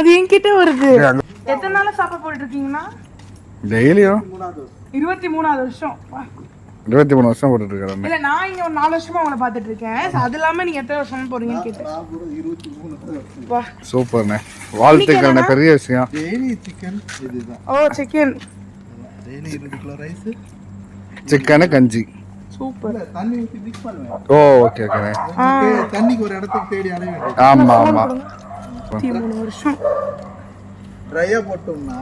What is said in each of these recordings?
அது என்கிட்ட வருது. எத்தனை நாளா சாப்பாடு போட்டுட்டு இருக்கீங்கன்னா டெய்லியும் இருபத்தி மூணாவது வருஷம். இருபத்தி மூணு வருஷம் போட்டுட்டு இருக்கிறேன் இல்ல நான் இங்க ஒரு நாலு வருஷமா உங்களை பாத்துட்டு இருக்கேன் அது இல்லாம நீங்க எத்தனை வருஷம் போறீங்கன்னு கேட்டேன். சூப்பர்ண்ணே. வாழ்த்துக்கள்ண்ணே பெரிய விஷயம். டெய்லி சிக்கன் இதுதான். ஓ சிக்கன் சிக்கனு கஞ்சி. சூப்பர். ஓ ஓகே ஓகேண்ணே தண்ணிக்கு ஒரு இடத்துக்கு தேடி அலைய ஆமா ஆமா. இருபத்தி மூணு வருஷம். ட்ரையா போட்டோம்னா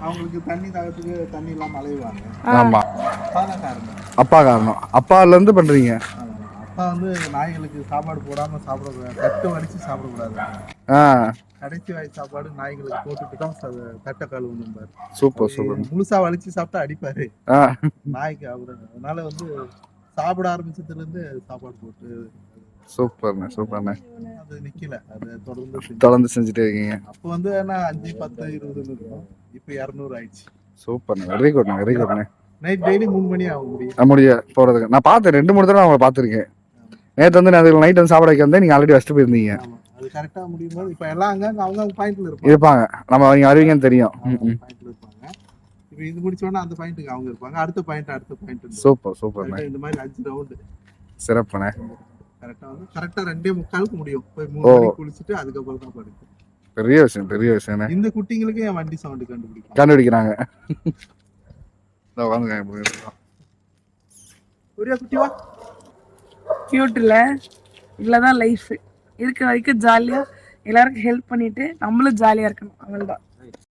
அவங்களுக்கு தண்ணி தாகத்துக்கு தண்ணி இல்லாம அலைவாங்க ஆமா. அதான் காரணம். அப்பா காரணம். அப்பால இருந்து பண்றீங்க. அப்பா வந்து நாய்களுக்கு சாப்பாடு போடாம சாப்பிடக்கூடாது. தட்டு வடிச்சு சாப்பிடக்கூடாது. ஆ. கடைசி வாய் சாப்பாடு நாய்களுக்கு போட்டுட்டு தான் தட்டை கழுவணும் பாரு. Super super. முழுசா வலிச்சு சாப்பிட்டா அடிப்பாரு. நாய்க்கு அவரு அதனால வந்து சாப்பிட ஆரம்பிச்சதுல இருந்து சாப்பாடு போட்டு சூப்பர்ண்ணே சூப்பர்ண்ணே அது நிக்கல. அது தொடர்ந்து தொடர்ந்து செஞ்சுட்டே இருக்கீங்க. அப்போ வந்து என்ன அஞ்சு பத்து இருபதுன்னு இருக்கும். இப்போ இரநூறு ஆயிடுச்சு. சூப்பர்ண்ணே வெரி குட்ண்ணே வெரி குட்ண்ணே நைட் டெய்லி மூணு மணி ஆக முடியும் முடிய போறதுக்கு. நான் பார்த்தேன் ரெண்டு மூணு தடவை அவங்களை பார்த்துருக்கேன். நேற்று வந்து நான் நைட் வந்து சாப்பிட வைக்க வந்தேன். நீங்கள் ஆல்ரெடி வச்சுட்டு போயிருந்தீங்க. அது கரெக்டா முடியும் போது இப்போ எல்லாம் அங்க அவங்க அவங்க பாயிண்ட்ல இருப்பாங்க. இருப்பாங்க. நம்ம அவங்க அறிவிங்கன்னு தெரியும். பாயிண்ட்ல இருப்பாங்க. இப்போ இது முடிச்ச உடனே அந்த பாயிண்ட்டுக்கு அவங்க இருப்பாங்க. அடுத்த பாயிண்ட் அடுத்த பாயிண்ட் சூப்பர் சூப்பர்ண்ணே இந்த மாதிரி அஞ்சு ரவுண்டு சிறப்புண்ணே கரெக்டா வந்து ரெண்டே முக்காலுக்கு முடியும். போய் மூணு. மணிக்கு குளிச்சுட்டு அதுக்கப்புறம் தான் படுக்கும். பெரிய விஷயம் பெரிய விஷயம்ண்ணே இந்த குட்டிங்களுக்கு என் வண்டி சவுண்டு கண்டுபிடிக்கும். கண்டுபிடிக்கிறாங்க. உட்காந்துக்காங்க ஒரே குட்டி வா. கியூட் இல்ல. இவ்வளவுதான் லைஃப் இருக்க வரைக்கும் ஜாலியா எல்லாருக்கும் ஹெல்ப் பண்ணிட்டு நம்மளும் ஜாலியா இருக்கணும். அவ்வளவுதான்.